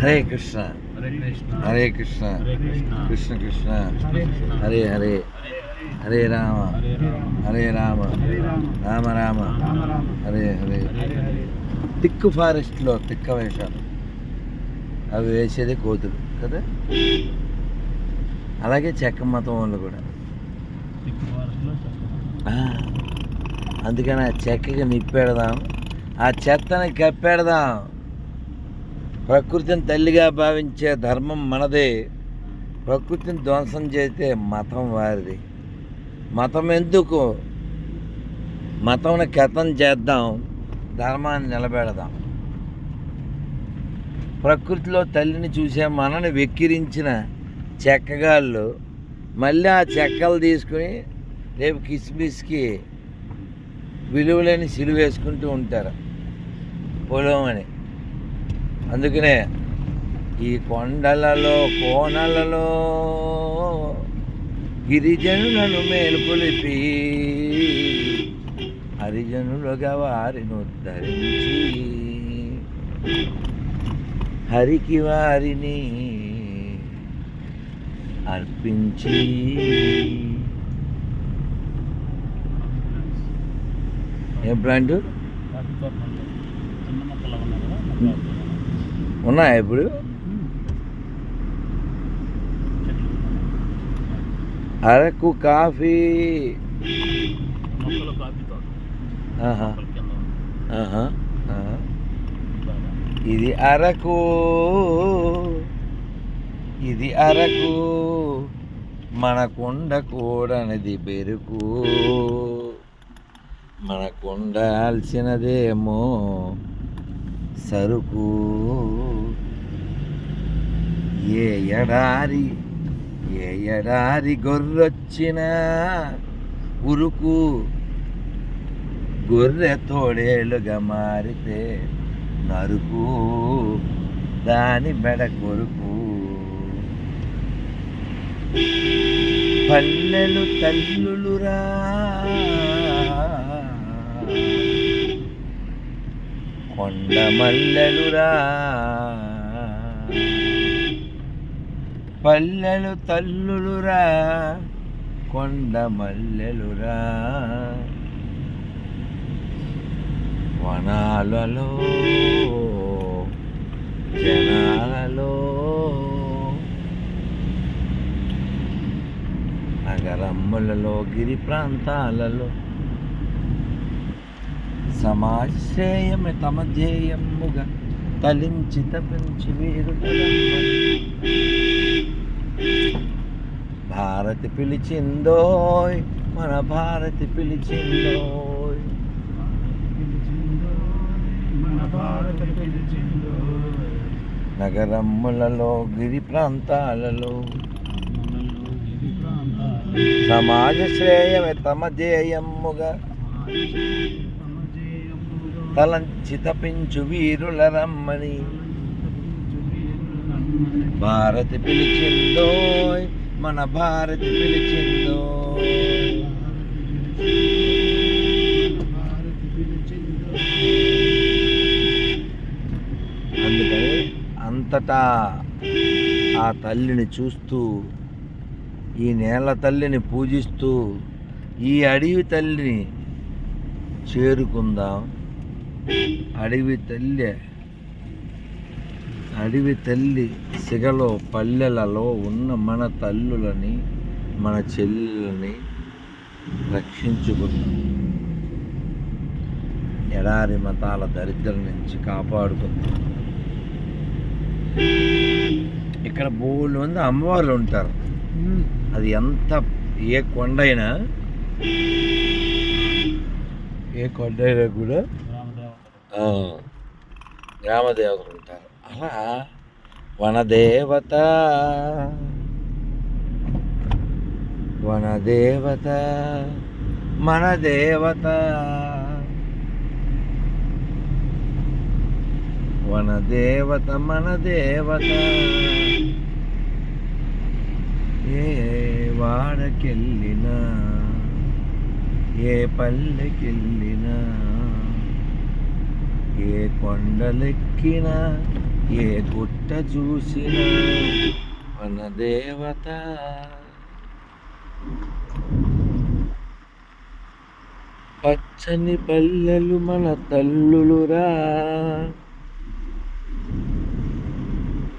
హరే కృష్ణ హరే కృష్ణ కృష్ణ కృష్ణ హరే హరే హరే రామ హరే రామ రామ రామ హరే హరే తిక్కు ఫారెస్ట్లో తిక్క వేషాలు. అవి వేసేది కోతులు కదా? అలాగే చెక్క మతం వాళ్ళు కూడా. అందుకని ఆ చెక్కకి నిప్పెడదాం. ఆ చెత్తని కప్పెడదాం. ప్రకృతిని తల్లిగా భావించే ధర్మం మనదే. ప్రకృతిని ధ్వంసం చేస్తే మతం వారిది. మతం ఎందుకు? మతంని కథం చేద్దాం ధర్మాన్ని నిలబెడదాం. ప్రకృతిలో తల్లిని చూసే మనని వెక్కిరించిన చెక్కగాళ్ళు మళ్ళీ ఆ చెక్కలు తీసుకుని రేపు కిస్మిస్కి విలువలేని సిలువేసుకుంటూ ఉంటారు. పొలం అని. అందుకనే ఈ కొండలలో కోనలలో గిరిజనులను మేలుకొలిపి హరిజనులుగా వారిని ఉద్ధరించి హరికి వారిని అర్పించి ఏం ప్లాంట్ ఉన్నాయి ఇప్పుడు? అరకు కాఫీ. ఇది అరకు. ఇది అరకు. మనకుండ కూడనిది బెరుకు. మనకుండాల్సినదేమో సరుకు. ఏ ఎడారి ఏ ఎడారి గొర్రొచ్చినా ఉరుకు గొర్రె తోడేళ్ళుగా మారితే నరుకు దాని మెడ కొరుకు. పల్లెలు తల్లులురా కొండ మల్లెలురా పల్లెలు తల్లులురా కొండ మల్లెలురా. వనాలలో జనాలలో నగరమ్ములలో గిరి ప్రాంతాలలో సమాజ శ్రేయమే తమ ధ్యేయముగా తలించి తపించి వీరు భారతి పిలిచిందోయ్ మన భారతి పిలిచిందోయ్. నగరములలో నగరమ్ములలో గిరి ప్రాంతాలలో. సమాజ శ్రేయమే తమ ధ్యేయముగా. తలంచి తపించు వీరుల రమ్మని. భారతి పిలిచిందోయ్ మన భారతి పిలిచిందో. అందుకని అంతటా ఆ తల్లిని చూస్తూ ఈ నేల తల్లిని పూజిస్తూ ఈ అడవి తల్లిని చేరుకుందాం. అడవి తల్లి అడవి తల్లి సిగలో పల్లెలలో ఉన్న మన తల్లులని మన చెల్లెలని రక్షించుకున్నాం ఎడారి మతాల దరిద్రం నుంచి కాపాడుకుందాం. ఇక్కడ బోళ్ళు మంది అమ్మవార్లు ఉంటారు. అది ఎంత ఏ కొండ అయినా ఏ కొండ అయినా కూడా గ్రామదేవతలు ఉంటారు. అలా వనదేవత. వనదేవత మన దేవత వనదేవత మన దేవత ఏ వాడకెళ్ళినా ఏ పల్లెకెళ్ళినా ఏ కొండలెక్కిన ఏ గుట్ట చూసినా మన దేవత. పచ్చని పల్లెలు మన తల్లులురా.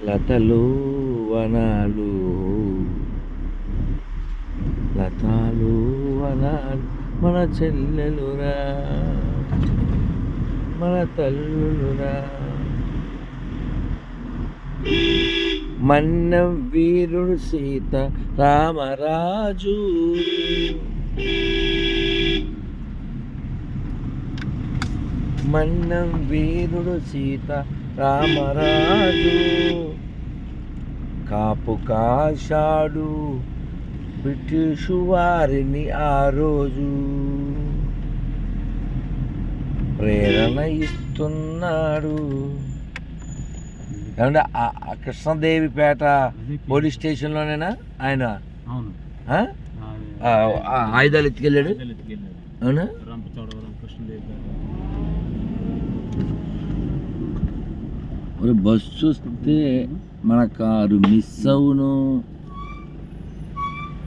లతలు వనాలు. లతాలు వనాలు మన చెల్లెలురా. మన తల్లులురా. మన్న వీరుడు సీత రామరాజు. మన్నం వీరుడు సీత రామరాజు. కాపు కాశాడు బ్రిటిషు వారిని ఆ రోజు. ప్రేరణ ఇస్తున్నాడు. ఏమంటే ఆ- ఆ కృష్ణదేవి పేట పోలీస్ స్టేషన్లోనేనా ఆయన? ఆయుధాలు ఎత్తుకెళ్ళాడు? అవునా? ఒక బస్సు వస్తే మన కారు మిస్ అవును.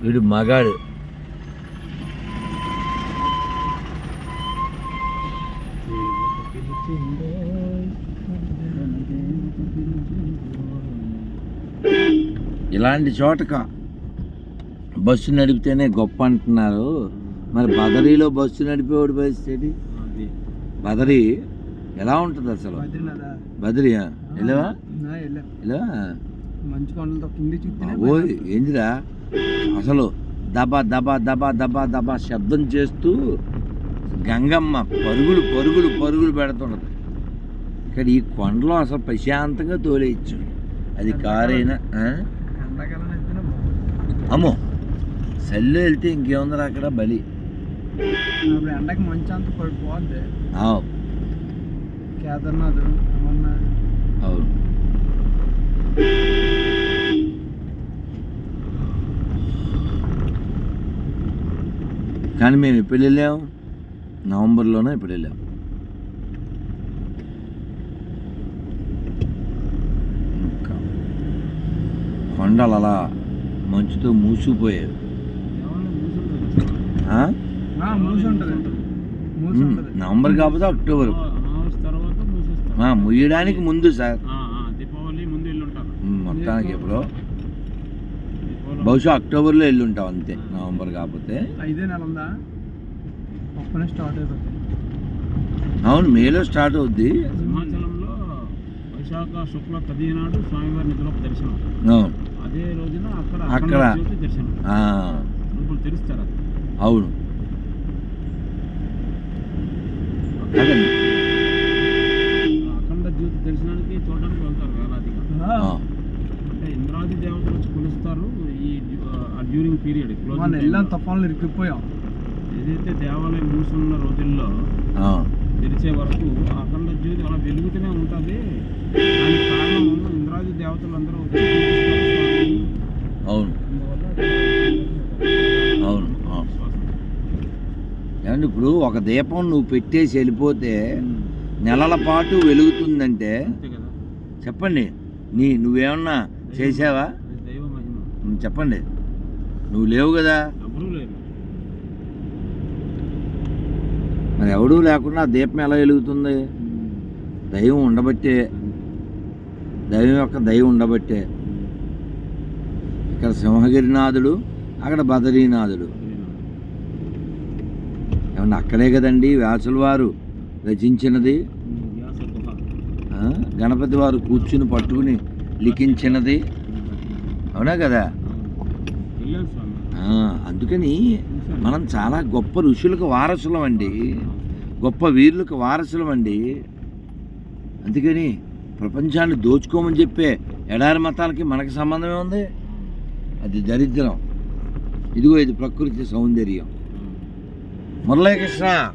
వీడు మగాడు. ఇలాంటి చోటక. బస్సు నడిపితేనే గొప్ప అంటున్నారు మరి బదరీలో బస్సు నడిపేవాడు పరిస్థితి బదరీ ఎలా ఉంటుంది అసలు? బదరీ వెళ్ళవా? ఇలా ఓ ఏందిరా? అసలు దబా దబా దబా దబా దబా శబ్దం చేస్తూ గంగమ్మ పరుగులు పరుగులు పరుగులు పెడుతున్నది ఇక్కడ ఈ కొండలో అసలు ప్రశాంతంగా తోలేయచ్చు. అది కారైనా అమ్మో. సెల్లు వెళ్తే ఇంకేముందిరా అక్కడ బలి. ఎండకి మంచి అంత పడిపోద్ది కేదార్నాథ్ అమర్నాథ్. అవును. కానీ మేము ఎప్పుడు వెళ్ళాం? నవంబర్లోనే ఇప్పుడు వెళ్ళాం? కొండలు అలా మంచుతో మూసుకుపోయారు. ఆ? ఆ, మూసి ఉంటుంది మూసి ఉమ్, ఉంటుంది నవంబర్ కాకపోతే అక్టోబర్ ముయ్యడానికి ముందు సార్. మొత్తానికి ఎప్పుడో. బహుశా అక్టోబర్లో వెళ్ళి ఉంటాం అంతే నవంబర్ కాకపోతే. అవును మేలో స్టార్ట్ అవుద్ది. సింహాచలంలో వైశాఖ శుక్ల పది నాడు స్వామివారి నిధులకు దర్శనం. అవును. అదే రోజున అక్కడ అక్కడ. అఖండ జ్యోతి దర్శనం. ఆ, ఇప్పుడు తెరుస్తారు? అది. అవును అఖండ జ్యోతి దర్శనానికి చూడడానికి వెళ్తారు వేలాదిగా అంటే ఇంద్రాది దేవతలు వచ్చి కొలుస్తారు ఈ డ్యూరింగ్ పీరియడ్ మన వెళ్ళాం తుఫాన్లు ఇరికిపోయాం ఏదైతే దేవాలయం మూసున్న రోజుల్లో ఆ, తెరిచే వరకు అఖండ జ్యోతి అలా వెలుగుతూనే ఉంటుంది. దానికి కారణం ఇంద్రాది దేవతలు అందరూ. అవును. అవును. ఏమంటే ఇప్పుడు ఒక దీపం నువ్వు పెట్టేసి వెళ్ళిపోతే. నెలల పాటు వెలుగుతుందంటే చెప్పండి. నీ నువ్వేమన్నా చేసావా చెప్పండి. నువ్వు లేవు కదా. మరి ఎవడూ లేకుండా దీపం ఎలా వెలుగుతుంది? దైవం ఉండబట్టే. దైవం యొక్క దైవం ఉండబట్టే. ఇక్కడ సింహగిరినాథుడు అక్కడ బదరీనాథుడు ఏమన్నా అక్కడే కదండి వ్యాసుల వారు రచించినది? గణపతి వారు కూర్చుని పట్టుకుని లిఖించినది? అవునా కదా? అందుకని మనం చాలా గొప్ప ఋషులకు వారసులం అండి. గొప్ప వీరులకు వారసులం అండి. అందుకని ప్రపంచాన్ని దోచుకోమని చెప్పే ఎడారి మతాలకి మనకి సంబంధమే ఉంది? అది దరిద్రం. ఇదిగో ఇది ప్రకృతి సౌందర్యం. మురళీకృష్ణ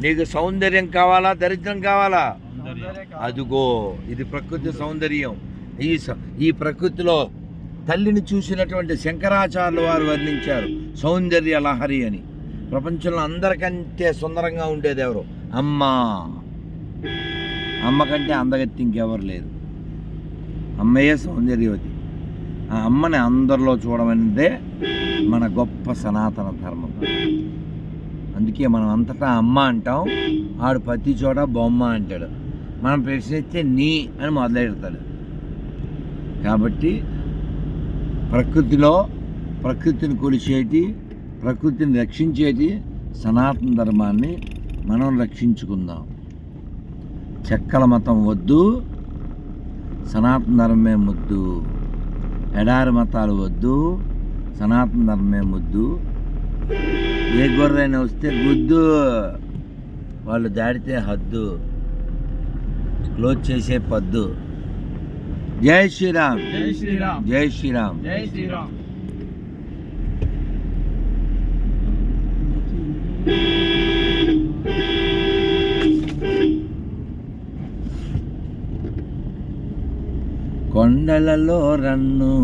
నీకు సౌందర్యం కావాలా దరిద్రం కావాలా? అదిగో ఇది ప్రకృతి సౌందర్యం. ఈ స- ఈ ప్రకృతిలో తల్లిని చూసినటువంటి శంకరాచార్యుల వారు వర్ణించారు సౌందర్య లహరి అని. ప్రపంచంలో అందరికంటే సుందరంగా ఉండేది ఎవరు? అమ్మ. అమ్మ కంటే అందగత్తి ఇంకెవరు లేరు. అమ్మయ్యే సౌందర్యవతి. ఆ అమ్మని అందరిలో చూడమనిదే మన గొప్ప సనాతన ధర్మం. అందుకే మనం అంతటా అమ్మ అంటాం ఆడు ప్రతి చోట బొమ్మ అంటాడు. మనం ప్రశ్నిస్తే నీ అని మొదలెడతాడు. కాబట్టి ప్రకృతిలో ప్రకృతిని కొలిచేటి ప్రకృతిని రక్షించేటి సనాతన ధర్మాన్ని మనం రక్షించుకుందాం. చెక్కల మతం వద్దు సనాతన ధర్మమే ముద్దు ఎడారి మతాలు వద్దు సనాతన ధర్మమే ముద్దు. ఏ గొర్రెైనా వస్తే గుద్దు. వాళ్ళు దాడితే హద్దు. క్లోజ్ చేసే పద్దు. జై శ్రీరామ్. జై శ్రీరామ్. జై శ్రీరామ్. జై శ్రీరామ్. కొండలలో రన్ను.